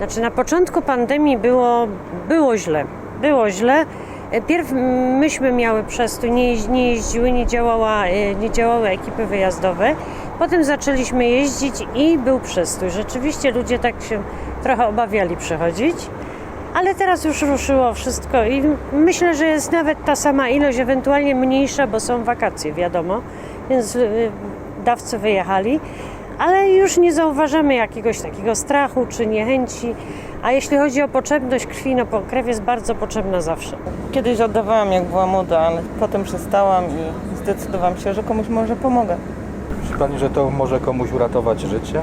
Znaczy na początku pandemii było, było źle. Było źle. Pierw myśmy miały przestój, nie, nie jeździły, nie, działała, e, nie działały ekipy wyjazdowe. Potem zaczęliśmy jeździć i był przestój. Rzeczywiście ludzie tak się trochę obawiali przechodzić. Ale teraz już ruszyło wszystko i myślę, że jest nawet ta sama ilość, ewentualnie mniejsza, bo są wakacje, wiadomo, więc y, dawcy wyjechali, ale już nie zauważamy jakiegoś takiego strachu czy niechęci. A jeśli chodzi o potrzebność krwi, no po- krew jest bardzo potrzebna zawsze. Kiedyś oddawałam jak była młoda, ale potem przestałam i zdecydowałam się, że komuś może pomogę. Myśli Pani, że to może komuś uratować życie?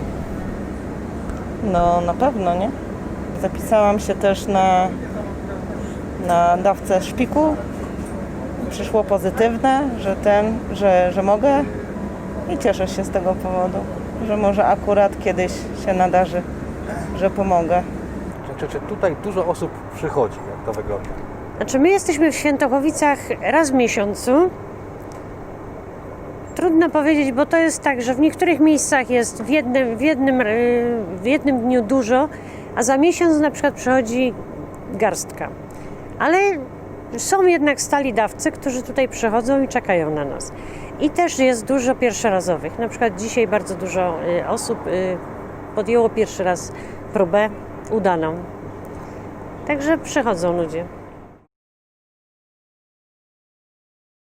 No na pewno, nie? Zapisałam się też na, na dawcę szpiku. Przyszło pozytywne, że ten, że, że mogę i cieszę się z tego powodu, że może akurat kiedyś się nadarzy, że pomogę. Czy, czy, tutaj dużo osób przychodzi? Jak to wygląda? Znaczy my jesteśmy w Świętochowicach raz w miesiącu. Trudno powiedzieć, bo to jest tak, że w niektórych miejscach jest w jednym, w jednym, y, w jednym dniu dużo, a za miesiąc na przykład przychodzi garstka. Ale są jednak stali dawcy, którzy tutaj przychodzą i czekają na nas. I też jest dużo pierwszorazowych. Na przykład dzisiaj bardzo dużo y, osób y, podjęło pierwszy raz próbę udaną. Także przychodzą ludzie.